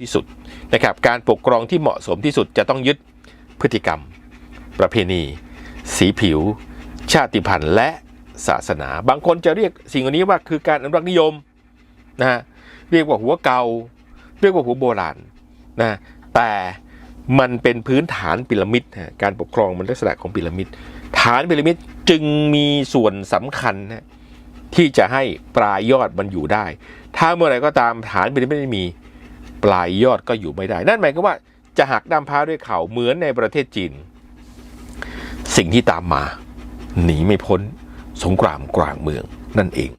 ที่สุดนะครับการปกครองที่เหมาะสมที่สุดจะต้องยึดพฤติกรรม ประเพณี สีผิว ชาติพันธุ์และศาสนา บางคนจะเรียกสิ่งเหล่านี้ว่าคือการอนุรักษ์นิยมนะฮะเรียกว่าหัวเกาเรียกว่าหัวโบราณนะแต่มันเป็นพื้นฐานพีระมิดฮะการปกครองมันลักษณะของพีระมิด ฐานพีระมิดจึงมีส่วนสำคัญนะที่จะให้ปลายยอดมันอยู่ได้ ถ้าเมื่อไรก็ตามฐานพีระมิดไม่มี ปลายยอดก็อยู่ไม่ได้ นั่นหมายความว่าจะหักด้ามพร้าด้วยเข่าเหมือนในประเทศจีน สิ่งที่ตามมา หนีไม่พ้นสงครามกลางเมืองนั่นเอง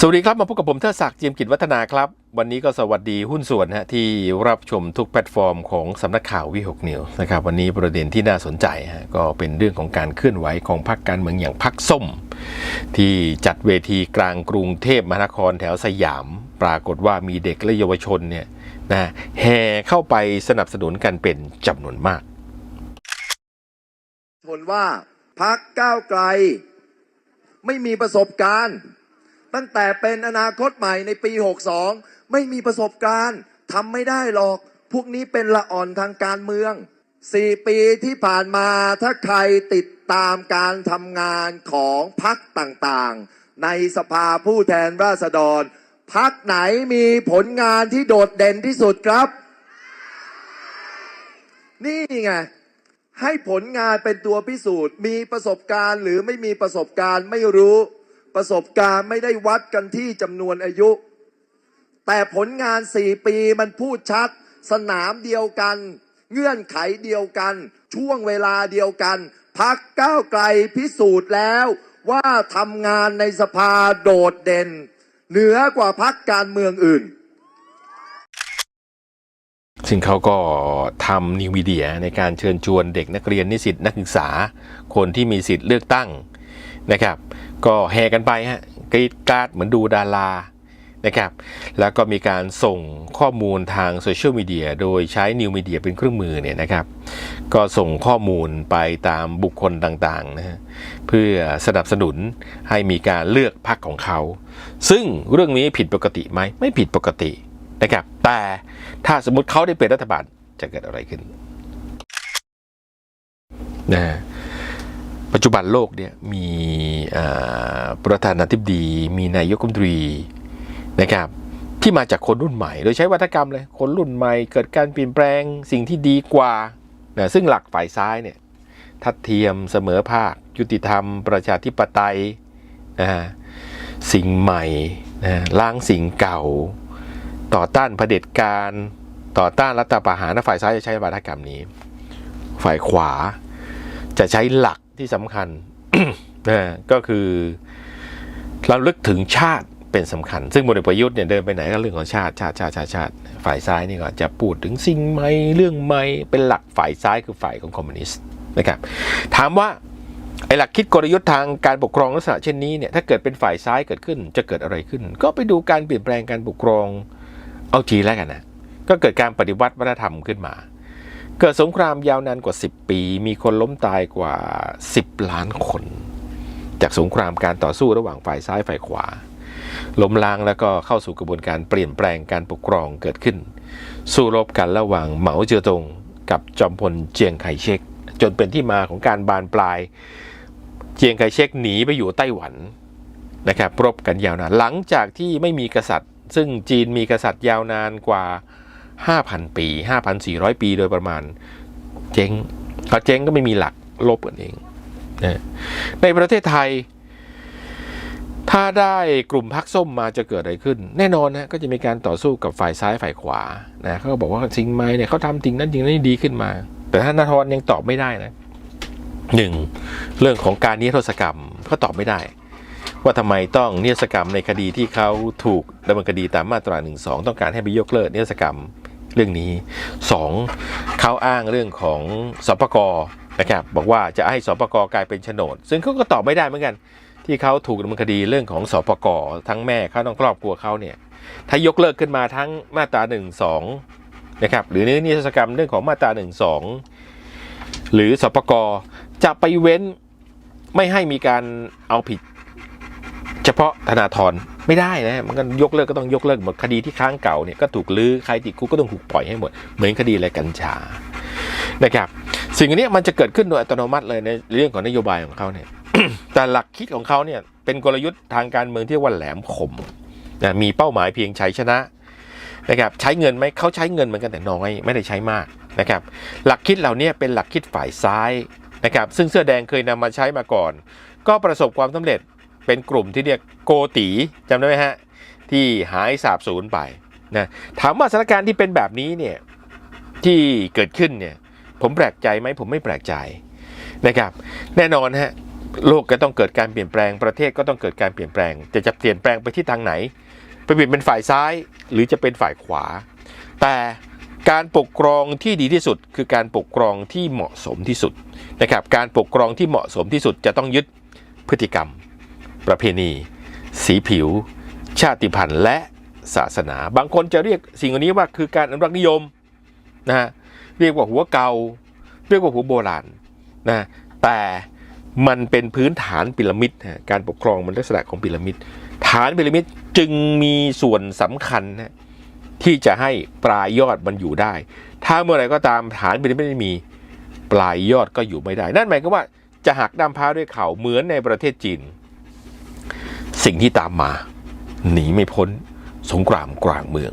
สวัสดีครับ มาพบกับผมเทิดศักดิ์เจียมกิจวัฒนาครับ วันนี้ก็สวัสดีหุ้นส่วนฮะที่รับชมทุกแพลตฟอร์มของสำนักข่าววิหกนิวนะครับวันนี้ประเด็นที่น่าสนใจฮะก็เป็นเรื่องของการเคลื่อนไหวของพรรคการเมืองอย่างพรรคส้ม ที่จัดเวทีกลางกรุงเทพมหานครแถวสยาม ปรากฏว่ามีเด็กและเยาวชนเนี่ยนะแห่เข้าไปสนับสนุนกันเป็นจำนวนมากผลว่าพักก้าวไกล ไม่มีประสบการณ์ ตั้งแต่เป็นอนาคตใหม่ในปี 62 ไม่มีประสบการณ์ทำไม่ได้หรอก พวกนี้เป็นละอ่อนทางการเมือง4ปีที่ผ่านมาถ้าใครติดตามการทำงานของพักต่างๆ ในสภาผู้แทนราษฎรพักไหนมีผลงานที่โดดเด่นที่สุดครับ นี่ไง ให้ผลงานเป็นตัวพิสูจน์ มีประสบการณ์หรือไม่มีประสบการณ์ไม่รู้ ประสบการณ์ไม่ได้วัดกันที่จำนวนอายุ แต่ผลงานสี่ปีมันพูดชัด สนามเดียวกัน เงื่อนไขเดียวกัน ช่วงเวลาเดียวกันพักก้าวไกลพิสูจน์แล้วว่าทำงานในสภาโดดเด่น เหนือกว่าพักการเมืองอื่น ซึ่งเขาก็ทำนิวมีเดียในการเชิญชวนเด็กนักเรียนนิสิตนักศึกษา คนที่มีสิทธิ์เลือกตั้งนะครับ ก็แห่กันไปฮะกรีดกราดเหมือนดูดารา นะครับ แล้วก็มีการส่งข้อมูลทางโซเชียลมีเดียโดยใช้นิวมีเดียเป็นเครื่องมือเนี่ยนะครับ ก็ส่งข้อมูลไปตามบุคคลต่างๆนะเพื่อสนับสนุนให้มีการเลือกพรรคของเขา ซึ่งเรื่องนี้ผิดปกติไหมไม่ผิดปกตินะครับ แต่ถ้าสมมติเขาได้เป็นรัฐบาลจะเกิดอะไรขึ้นนะปัจจุบันโลกเนี่ยมีประธานาธิบดี มีนายกรัฐมนตรี นะครับที่มาจากคนรุ่นใหม่ โดยใช้วัฒกรรมเลย คนรุ่นใหม่เกิดการเปลี่ยนแปลงสิ่งที่ดีกว่านะซึ่งหลักฝ่ายซ้ายเนี่ยทัดเทียมเสมอภาค ยุติธรรม ประชาธิปไตยนะสิ่งใหม่นะล้างสิ่งเก่า ต่อต้านเผด็จการต่อต้านรัฐประหารนะฝ่ายซ้ายจะใช้วัฒกรรมนี้ ฝ่ายขวาจะใช้หลักที่สำคัญนะก็คือเราลึกถึงชาติ เป็นสำคัญ ซึ่งบนเอกประยุทธ์เนี่ยเดินไปไหนก็เรื่องของชาติชาติชาติชาติชาติฝ่ายซ้ายนี่ก็จะพูดถึงสิ่งใหม่เรื่องใหม่เป็นหลักฝ่ายซ้ายคือฝ่ายของคอมมิวนิสต์นะครับถามว่าไอ้หลักคิดกลยุทธ์ทางการปกครองลักษณะเช่นนี้เนี่ยถ้าเกิดเป็นฝ่ายซ้ายเกิดขึ้นจะเกิดอะไรขึ้น ก็ไปดูการเปลี่ยนแปลงการปกครองเอาจีแล้วกันนะก็เกิดการปฏิวัติวัฒนธรรมขึ้นมา เกิดสงครามยาวนานกว่า 10 ปี มีคนล้มตายกว่า 10 ล้านคน จากสงครามการต่อสู้ระหว่างฝ่ายซ้ายฝ่ายขวา ล้มล้างแล้วก็เข้าสู่กระบวนการเปลี่ยนแปลงการปกครองเกิดขึ้น สู้รบกันระหว่างเหมาเจ๋อตงกับจอมพลเจียงไคเชกจนเป็นที่มาของการบานปลาย เจียงไคเชกหนีไปอยู่ไต้หวันนะครับรบกันยาวนานหลังจากที่ไม่มีกษัตริย์ ซึ่งจีนมีกษัตริย์ยาวนานกว่า 5,000 ปี 5,400 ปีโดยประมาณ เจ๊งพอเจ๊งก็ไม่มีหลักลบกันเองนะในประเทศไทย ถ้าได้กลุ่มพักส้มมาจะเกิดอะไรขึ้น แน่นอนนะก็จะมีการต่อสู้กับฝ่ายซ้ายฝ่ายขวานะเขาก็บอกว่าสิงไหมเนี่ยเขาทำสิ่งนั้นสิ่งนั้นดีขึ้นมา แต่ถ้านาทรยังตอบไม่ได้นะหนึ่งเรื่องของการนิรโทษกรรมเขาตอบไม่ได้ ว่าทำไมต้องนิรโทษกรรมในคดีที่เขาถูกดำเนินคดีตามมาตรา1นึต้องการให้ไปยกเลิกนิรโทษกรรมเรื่องนี้ 2. เขาอ้างเรื่องของสปกนะครับบอกว่าจะให้สปกกลายเป็นโฉนด ซึ่งเขาก็ตอบไม่ได้เหมือนกัน ที่เขาถูกดำเนินคดีเรื่องของสปกทั้งแม่เขาทั้งครอบครัวเขาเนี่ยถ้ายกเลิกขึ้นมาทั้งมาตรา1 2นะครับหรือนิรโทษกรรมเรื่องของมาตรา1นึหรือสปกจะไปเว้นไม่ให้มีการเอาผิด เฉพาะธนาธรไม่ได้นะมันก็ยกเลิกก็ต้องยกเลิกหมดคดีที่ค้างเก่าเนี่ยก็ถูกลื้อใครติดคุกก็ต้องถูกปล่อยให้หมด เหมือนคดีอะไรกัญชานะครับ สิ่งอันนี้มันจะเกิดขึ้นโดยอัตโนมัติเลยในเรื่องของนโยบายของเขาเนี่ยแต่หลักคิดของเขาเนี่ยเป็นกลยุทธ์ทางการเมืองที่ว่าแหลมคมนะมีเป้าหมายเพียงชัยชนะนะครับใช้เงินไหมเขาใช้เงินเหมือนกันแต่น้อยไม่ได้ใช้มากนะครับหลักคิดเหล่านี้เป็นหลักคิดฝ่ายซ้ายนะครับซึ่งเสื้อแดงเคยนำมาใช้มาก่อน ก็ประสบความสำเร็จเป็นกลุ่มที่เรียกโกตีจำได้ไหมฮะที่หายสาบสูญไปนะถามว่าสถานการณ์ที่เป็นแบบนี้เนี่ยที่เกิดขึ้นเนี่ย ผมแปลกใจไหมผมไม่แปลกใจนะครับ แน่นอนฮะโลกก็ต้องเกิดการเปลี่ยนแปลงประเทศก็ต้องเกิดการเปลี่ยนแปลง แต่จะเปลี่ยนแปลงไปที่ทางไหนไปเปลี่ยนเป็นฝ่ายซ้ายหรือจะเป็นฝ่ายขวา แต่การปกครองที่ดีที่สุด คือการปกครองที่เหมาะสมที่สุดนะครับการปกครองที่เหมาะสมที่สุดจะต้องยึดพฤติกรรม ประเพณี สีผิว ชาติพันธุ์และศาสนา บางคนจะเรียกสิ่งเหล่านี้ว่าคือการอนุรักษ์นิยมนะฮะ เรียกว่าหัวเกาเรียกว่าหัวโบราณนะแต่มันเป็นพื้นฐานพีระมิดฮะการปกครองมันลักษณะของพีระมิดฐานพีระมิดจึงมีส่วนสำคัญนะที่จะให้ปลายยอดมันอยู่ได้ ถ้าเมื่อไรก็ตามฐานพีระมิดไม่มีปลายยอดก็อยู่ไม่ได้ นั่นหมายความว่าจะหักด้ามพร้าด้วยเข่าเหมือนในประเทศจีน สิ่งที่ตามมา หนีไม่พ้นสงครามกลางเมือง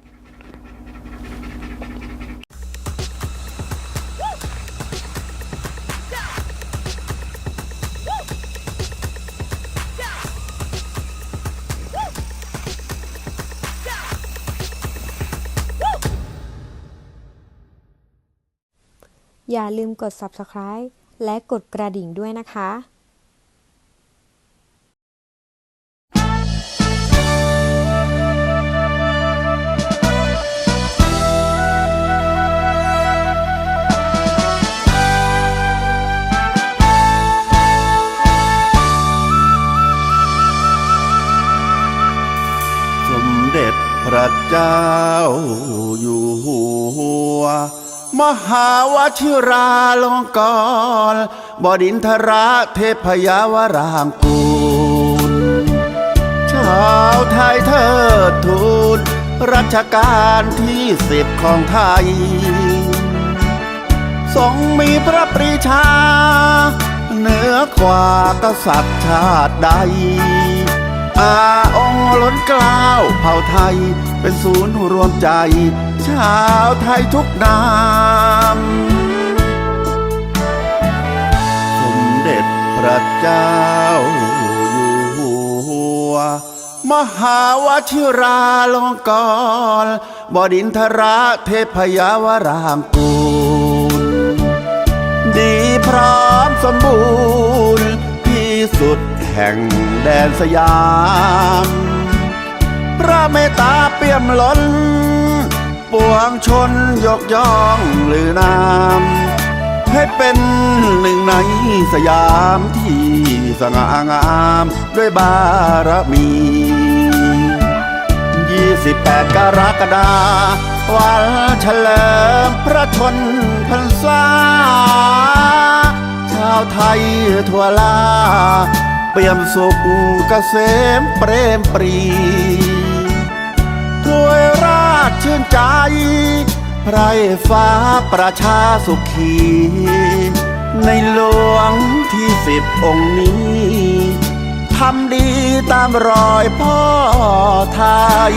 อย่าลืมกด subscribe และกดกระดิ่งด้วยนะคะสมเด็จพระเจ้าอยู่หัว มหาวชิราลงกรณ์บดินทระเทพยาวรางกูลชาวไทยเทิดทูนรัชกาลที่สิบของไทย ทรงมีพระปรีชา เหนือกว่ากษัตริย์ชาติใด อาองค์ล้นกล้าวเผ่าไทยเป็นศูนย์รวมใจ ชาวไทยทุกนามสมเด็จพระเจ้าอยู่หัว มหาวชิราลงกรณ์บดินทระเทพยาวรางกูล ดีพร้อมสมบูรณ์ที่สุดแห่งแดนสยาม พระเมตตาเปี่ยมล้น ปวงชนยกย่องลือนามให้เป็นหนึ่งในสยามที่สง่างามด้วยบารมี 28 กรกฎาวันเฉลิมพระชนพรรษา ชาวไทยทั่วลา เปี่ยมสุขเกษมเปรมปรีถ้วยราชชื่นใจ ไรฟ้าประชาสุขี ในหลวงที่สิบองค์นี้ทำดีตามรอยพ่อไทย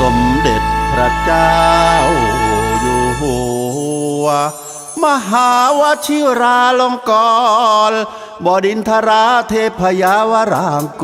สมเด็จพระเจ้าอยู่หัว มหาวชิราลงกรณ์บดินทราเทพยาวรางกู